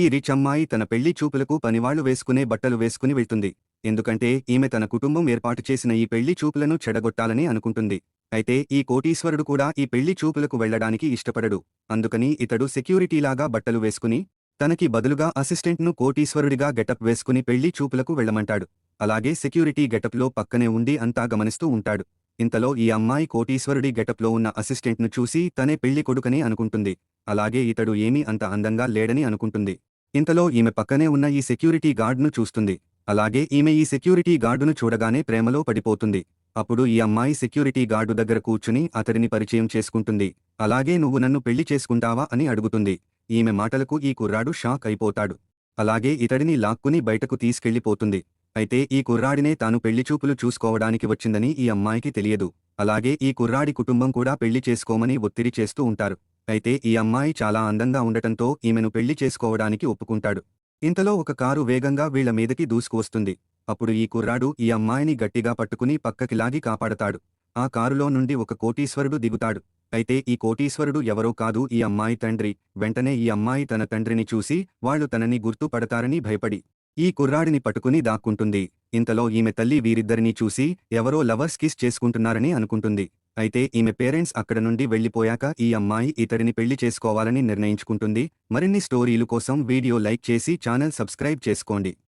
ఈ రిచ్ అమ్మాయి తన పెళ్ళి చూపులకు పనివాళ్ళు వేసుకునే బట్టలు వేసుకుని వెళ్తుంది. ఎందుకంటే ఈమె తన కుటుంబం ఏర్పాటు చేసిన ఈ పెళ్ళి చూపులను చెడగొట్టాలని అనుకుంటుంది. అయితే ఈ కోటీశ్వరుడు కూడా ఈ పెళ్ళి చూపులకు వెళ్ళడానికి ఇష్టపడడు. అందుకని ఇతడు సెక్యూరిటీలాగా బట్టలు వేసుకుని తనకి బదులుగా అసిస్టెంట్ను కోటీశ్వరుడిగా గెటప్ వేసుకుని పెళ్ళి చూపులకు వెళ్ళమంటాడు. అలాగే సెక్యూరిటీ గెటప్లో పక్కనే ఉండి అంతా గమనిస్తూ ఉంటాడు. ఇంతలో ఈ అమ్మాయి కోటీశ్వరుడి గెటప్లో ఉన్న అసిస్టెంట్ను చూసి తనే పెళ్ళి కొడుకని అనుకుంటుంది. అలాగే ఇతడు ఏమీ అంత అందంగా లేడని అనుకుంటుంది. ఇంతలో ఈమె పక్కనే ఉన్న ఈ సెక్యూరిటీ గార్డ్ను చూస్తుంది. అలాగే ఈమె ఈ సెక్యూరిటీ గార్డును చూడగానే ప్రేమలో పడిపోతుంది. అప్పుడు ఈ అమ్మాయి సెక్యూరిటీ గార్డు దగ్గర కూర్చుని అతడిని పరిచయం చేసుకుంటుంది. అలాగే నువ్వు నన్ను పెళ్ళి చేసుకుంటావా అని అడుగుతుంది. ఈమె మాటలకు ఈ కుర్రాడు షాక్ అయిపోతాడు. అలాగే ఇతడిని లాక్కుని బయటకు తీసుకెళ్ళిపోతుంది అయితే ఈ కుర్రాడినే తాను పెళ్ళిచూపులు చూసుకోవడానికి వచ్చిందని ఈ అమ్మాయికి తెలియదు. అలాగే ఈ కుర్రాడి కుటుంబం కూడా పెళ్ళి చేసుకోమని ఒత్తిడి చేస్తూ ఉంటారు. అయితే ఈ అమ్మాయి చాలా అందంగా ఉండటంతో ఈమెను పెళ్ళి చేసుకోవడానికి ఒప్పుకుంటాడు. ఇంతలో ఒక కారు వేగంగా వీళ్ళ మీదకి దూసుకువస్తుంది. అప్పుడు ఈ కుర్రాడు ఈ అమ్మాయిని గట్టిగా పట్టుకుని పక్కకి లాగి కాపాడతాడు. ఆ కారులో నుండి ఒక కోటీశ్వరుడు దిగుతాడు. అయితే ఈ కోటీశ్వరుడు ఎవరో కాదు ఈ అమ్మాయి తండ్రి. వెంటనే ఈ అమ్మాయి తన తండ్రిని చూసి వాళ్ళు తనని గుర్తుపడతారని భయపడి ఈ కుర్రాడిని పట్టుకుని దాక్కుంటుంది. ఇంతలో ఈమె తల్లి వీరిద్దరినీ చూసి ఎవరో లవర్స్ కిస్ చేసుకుంటున్నారని అనుకుంటుంది. అయితే ఈమె పేరెంట్స్ అక్కడ నుండి వెళ్ళిపోయాక ఈ అమ్మాయి ఇతడిని పెళ్ళి చేసుకోవాలని నిర్ణయించుకుంటుంది. మరిన్ని స్టోరీలు కోసం వీడియో లైక్ చేసి ఛానల్ సబ్స్క్రైబ్ చేసుకోండి.